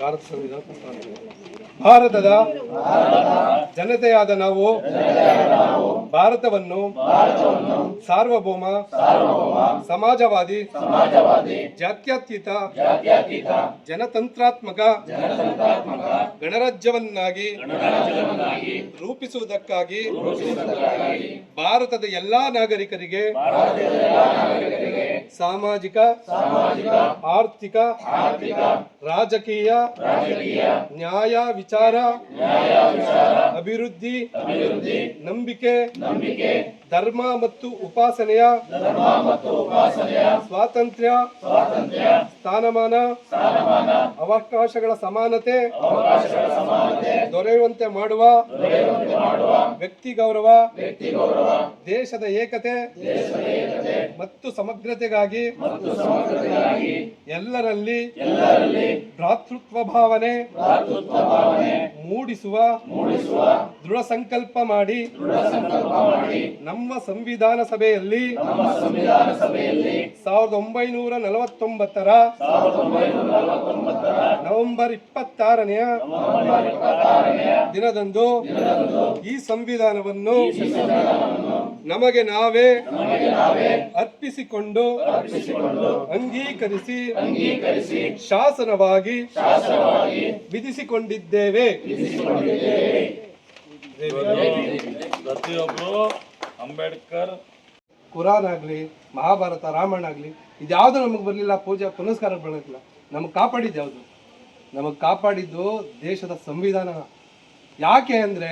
ಭಾರತ ಸಂವಿಧಾನ. ಭಾರತದ ಜನತೆಯಾದ ನಾವು ಭಾರತವನ್ನು ಸಾರ್ವಭೌಮ, ಸಮಾಜವಾದಿ, ಜಾತ್ಯತೀತ, ಜನತಂತ್ರಾತ್ಮಕ, ಗಣರಾಜ್ಯವನ್ನಾಗಿ ರೂಪಿಸುವುದಕ್ಕಾಗಿ ಭಾರತದ ಎಲ್ಲಾ ನಾಗರಿಕರಿಗೆ ಸಾಮಾಜಿಕ, ಆರ್ಥಿಕ, ರಾಜಕೀಯ, ನ್ಯಾಯ ವಿಚಾರ, ಅಭಿವೃದ್ಧಿ, ನಂಬಿಕೆ ಧರ್ಮ ಮತ್ತು ಉಪಾಸನೆಯ ಧರ್ಮ ಮತ್ತು ಉಪಾಸನೆಯ. ಸ್ವಾತಂತ್ರ್ಯ ಸ್ವಾತಂತ್ರ್ಯ. ಸ್ಥಾನಮಾನ ಸ್ಥಾನಮಾನ. ಅವಕಾಶಗಳ ಸಮಾನತೆ ಅವಕಾಶಗಳ ಸಮಾನತೆ. ದೊರೆಯುವಂತೆ ಮಾಡುವ ದೊರೆಯುವಂತೆ ಮಾಡುವ ವ್ಯಕ್ತಿ ಗೌರವ ದೇಶದ ಏಕತೆ ಮತ್ತು ಸಮಗ್ರತೆಗಾಗಿ ಎಲ್ಲರಲ್ಲಿ ಭ್ರಾತೃತ್ವ ಭಾವನೆ ಮೂಡಿಸುವ ದೃಢ ಸಂಕಲ್ಪ ಮಾಡಿ ನಮ್ಮ ಸಂವಿಧಾನ ಸಭೆಯಲ್ಲಿ ಸಾವಿರದ ಒಂಬೈನೂರ ನಲವತ್ತೊಂಬತ್ತರ ನವೆಂಬರ್ ಇಪ್ಪತ್ತಾರನೆಯ ದಿನದಂದು ಈ ಸಂವಿಧಾನವನ್ನು ನಮಗೆ ನಾವೇ ಅರ್ಪಿಸಿಕೊಂಡು ಅಂಗೀಕರಿಸಿ ಶಾಸನವಾಗಿ ವಿಧಿಸಿಕೊಂಡಿದ್ದೇವೆ. ಪ್ರತಿಯೊಬ್ಬರು ಅಂಬೇಡ್ಕರ್ ಕುರಾನ್ ಆಗಲಿ ಮಹಾಭಾರತ ರಾಮಾಯಣ ಆಗಲಿ ಇದ್ಯಾವುದು ನಮಗೆ ಬರಲಿಲ್ಲ ಪೂಜೆ ಪುನಸ್ಕಾರ ಬರಲಿಲ್ಲ ನಮಗೆ ಕಾಪಾಡಿದ್ದು ಯಾವುದು? ನಮಗೆ ಕಾಪಾಡಿದ್ದು ದೇಶದ ಸಂವಿಧಾನ. ಯಾಕೆ ಅಂದರೆ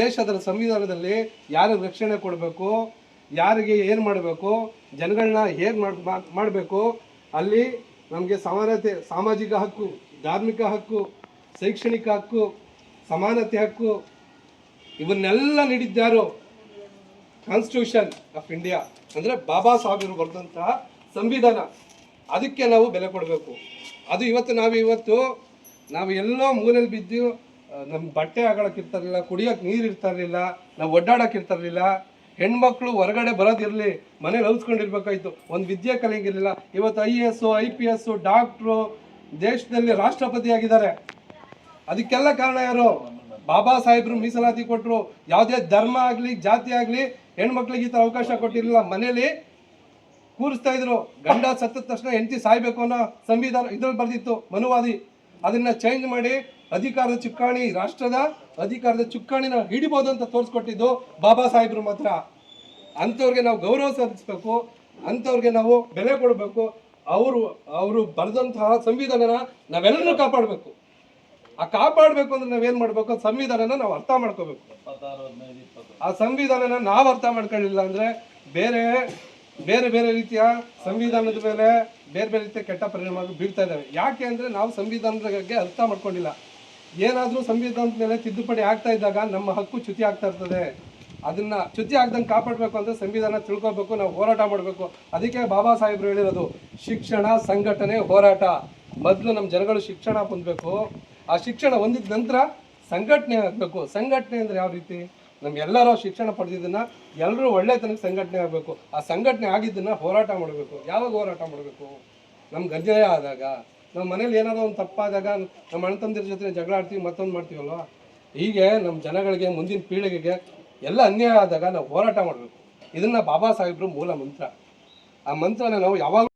ದೇಶದ ಸಂವಿಧಾನದಲ್ಲಿ ಯಾರಿಗೆ ರಕ್ಷಣೆ ಕೊಡಬೇಕು, ಯಾರಿಗೆ ಏನು ಮಾಡಬೇಕು ಜನಗಳನ್ನ ಹೇಗೆ ಮಾಡಬೇಕು, ಅಲ್ಲಿ ನಮಗೆ ಸಮಾನತೆ, ಸಾಮಾಜಿಕ ಹಕ್ಕು, ಧಾರ್ಮಿಕ ಹಕ್ಕು, ಶೈಕ್ಷಣಿಕ ಹಕ್ಕು, ಸಮಾನತೆ ಹಕ್ಕು, ಇವನ್ನೆಲ್ಲ ನೀಡಿದ್ದಾರೋ ಕಾನ್ಸ್ಟಿಟ್ಯೂಷನ್ ಆಫ್ ಇಂಡಿಯಾ ಅಂದರೆ ಬಾಬಾ ಸಾಹೇಬರು ಬರೆದಂತಹ ಸಂವಿಧಾನ. ಅದಕ್ಕೆ ನಾವು ಬೆಲೆ ಕೊಡಬೇಕು. ಅದು ಇವತ್ತು ನಾವು ಇವತ್ತು ನಾವು ಎಲ್ಲೋ ಮೂಲೆಯಲ್ಲಿ ಬಿದ್ದು ನಮ್ಮ ಬಟ್ಟೆ ಹಾಕೊಳಕ್ಕೆ ಇರ್ತಾರಲಿಲ್ಲ, ಕುಡಿಯೋಕೆ ನೀರು ಇರ್ತಾರಲಿಲ್ಲ, ನಾವು ಒಡ್ಡಾಡಕ್ಕೆ ಇರ್ತಾರಲಿಲ್ಲ, ಹೆಣ್ಮಕ್ಳು ಹೊರಗಡೆ ಬರೋದಿರಲಿ, ಮನೇಲಿ ಹೌಸ್ಕೊಂಡಿರ್ಬೇಕಾಯ್ತು, ಒಂದು ವಿದ್ಯೆ ಕಲಿಯಂಗಿರಲಿಲ್ಲ. ಇವತ್ತು I A S I P S doctor, ದೇಶದಲ್ಲಿ ರಾಷ್ಟ್ರಪತಿ ಆಗಿದ್ದಾರೆ. ಅದಕ್ಕೆಲ್ಲ ಕಾರಣ ಯಾರು? ಬಾಬಾ ಸಾಹೇಬ್ರು ಮೀಸಲಾತಿ ಕೊಟ್ಟರು ಯಾವುದೇ ಧರ್ಮ ಆಗಲಿ, ಜಾತಿ ಆಗಲಿ, ಹೆಣ್ಮಕ್ಳಿಗೆ ಈ ಥರ ಅವಕಾಶ ಕೊಟ್ಟಿರಲಿಲ್ಲ. ಮನೇಲಿ ಕೂರಿಸ್ತಾ ಇದ್ರು. ಗಂಡ ಸತ್ತ ತಕ್ಷಣ ಹೆಂಡತಿ ಸಾಯ್ಬೇಕು ಅನ್ನೋ ಸಂವಿಧಾನ ಇದ್ರಲ್ಲಿ ಬರ್ದಿತ್ತು ಮನುವಾದಿ. ಅದನ್ನ ಚೇಂಜ್ ಮಾಡಿ ಅಧಿಕಾರದ ಚುಕ್ಕಾಣಿ ರಾಷ್ಟ್ರದ ಅಧಿಕಾರದ ಚುಕ್ಕಾಣಿನ ಹಿಡಿಬೋದು ಅಂತ ತೋರಿಸ್ಕೊಟ್ಟಿದ್ದು ಬಾಬಾ ಸಾಹೇಬ್ರು ಮಾತ್ರ. ಅಂಥವ್ರಿಗೆ ನಾವು ಗೌರವ ಸಲ್ಲಿಸಬೇಕು ಅಂಥವ್ರಿಗೆ ನಾವು ಬೆಲೆ ಕೊಡಬೇಕು ಅವರು ಅವರು ಬರೆದಂತಹ ಸಂವಿಧಾನನ ನಾವೆಲ್ಲರೂ ಕಾಪಾಡಬೇಕು. ಆ ಕಾಪಾಡಬೇಕು ಅಂದ್ರೆ ನಾವೇನು ಮಾಡಬೇಕು? ಸಂವಿಧಾನನ ನಾವು ಅರ್ಥ ಮಾಡ್ಕೋಬೇಕು. ಆ ಸಂವಿಧಾನನ ನಾವು ಅರ್ಥ ಮಾಡ್ಕೊಳ್ಳಿಲ್ಲ ಅಂದ್ರೆ ಬೇರೆ ಬೇರೆ ಬೇರೆ ರೀತಿಯ ಸಂವಿಧಾನದ ಮೇಲೆ ಬೇರೆ ಬೇರೆ ರೀತಿಯ ಕೆಟ್ಟ ಪರಿಣಾಮ ಬೀಳ್ತಾ ಇದ್ದಾವೆ. ಯಾಕೆ ಅಂದರೆ ನಾವು ಸಂವಿಧಾನದ ಬಗ್ಗೆ ಅರ್ಥ ಮಾಡ್ಕೊಂಡಿಲ್ಲ. ಏನಾದರೂ ಸಂವಿಧಾನದ ಮೇಲೆ ತಿದ್ದುಪಡಿ ಆಗ್ತಾ ಇದ್ದಾಗ ನಮ್ಮ ಹಕ್ಕು ಚ್ಯುತಿ ಆಗ್ತಾ ಇರ್ತದೆ. ಅದನ್ನ ಚ್ಯುತಿ ಆಗ್ದಂಗೆ ಕಾಪಾಡಬೇಕು ಅಂದರೆ ಸಂವಿಧಾನ ತಿಳ್ಕೊಬೇಕು, ನಾವು ಹೋರಾಟ ಮಾಡಬೇಕು. ಅದಕ್ಕೆ ಬಾಬಾ ಸಾಹೇಬ್ರು ಹೇಳಿರೋದು, ಶಿಕ್ಷಣ ಸಂಘಟನೆ ಹೋರಾಟ. ಮೊದಲು ನಮ್ಮ ಜನಗಳು ಶಿಕ್ಷಣ ಹೊಂದಬೇಕು. ಆ ಶಿಕ್ಷಣ ಹೊಂದಿದ ನಂತರ ಸಂಘಟನೆ ಆಗಬೇಕು. ಸಂಘಟನೆ ಅಂದರೆ ಯಾವ ರೀತಿ? ನಮ್ಗೆಲ್ಲರೂ ಶಿಕ್ಷಣ ಪಡೆದಿದ್ದನ್ನ ಎಲ್ಲರೂ ಒಳ್ಳೆತನಕ್ಕೆ ಸಂಘಟನೆ ಆಗಬೇಕು. ಆ ಸಂಘಟನೆ ಆಗಿದ್ದನ್ನ ಹೋರಾಟ ಮಾಡಬೇಕು. ಯಾವಾಗ ಹೋರಾಟ ಮಾಡಬೇಕು? ನಮ್ಗೆ ಅನ್ಯಾಯ ಆದಾಗ ನಮ್ಮ ಮನೇಲಿ ಏನಾದರೂ ಒಂದು ತಪ್ಪಾದಾಗ ನಮ್ಮ ಅಣ್ಣ ತಂದಿರ ಜೊತೆ ಜಗಳ ಆಡ್ತೀವಿ, ಮತ್ತೊಂದು ಮಾಡ್ತೀವಲ್ವ ಹೀಗೆ ನಮ್ಮ ಜನಗಳಿಗೆ, ಮುಂದಿನ ಪೀಳಿಗೆಗೆ ಎಲ್ಲ ಅನ್ಯಾಯ ಆದಾಗ ನಾವು ಹೋರಾಟ ಮಾಡಬೇಕು. ಇದನ್ನ ಬಾಬಾ ಸಾಹೇಬ್ರು ಮೂಲ ಮಂತ್ರ. ಆ ಮಂತ್ರನ ನಾವು ಯಾವಾಗ